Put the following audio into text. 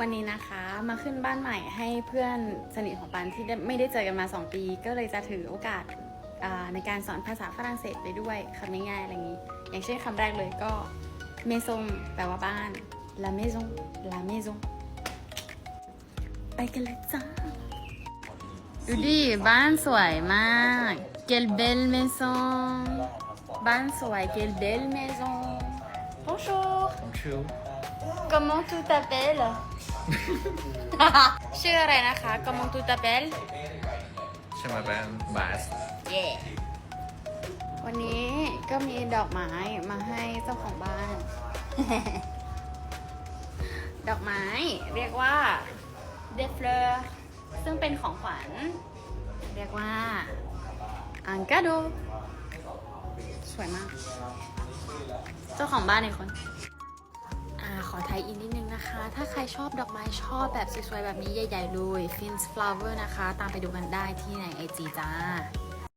วันนี้นะคะมาขึ้นบ้านใหม่ให้เพื่อนสนิทของปันที่ได้ไม่ได้เจอกันมา 2 ปี ก็เลยจะถือโอกาสอ่าในการสอนภาษาฝรั่งเศสไปด้วยคำง่ายๆอะไรอย่างนี้ อย่างเช่นคำแรกเลยก็เมซงแปลว่าบ้าน la maison la maison ไปกันเลยจ้าดูดิบ้านสวยมาก quelle belle maison บ้านสวย quelle belle maison bonjour Bonjour. comment tu t'appelles ชื่ออะไรนะคะ comment tu t'appelles Je m'appelle Bas. เย่วันนี้ก็มีดอกไม้มาให้เจ้าของบ้าน ดอกไม้เรียกว่า des fleurs ซึ่งเป็นของขวัญ เรียกว่า un cadeau สวยมาก เจ้าของบ้านในคน อ่าขอไทยอินนิดนึงนะคะ ถ้าใครชอบดอกไม้ชอบแบบสวยๆ แบบนี้ใหญ่ๆเลย Fins Flower นะคะ ตามไปดูกันได้ที่ในไอจีจ้า